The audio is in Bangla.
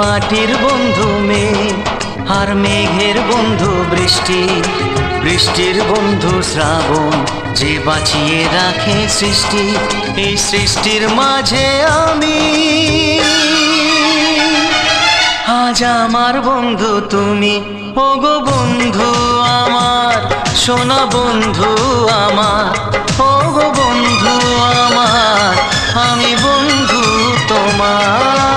মাটির বন্ধু মেঘ আর মেঘের বন্ধু বৃষ্টি। বৃষ্টির বন্ধু শ্রাবণ, যে বাঁচিয়ে রাখে সৃষ্টি, এই সৃষ্টির মাঝে আমি। আজ আমার বন্ধু তুমি, ওগো বন্ধু আমার সোনা বন্ধু আমার, ওগো বন্ধু আমার, আমি বন্ধু তোমার।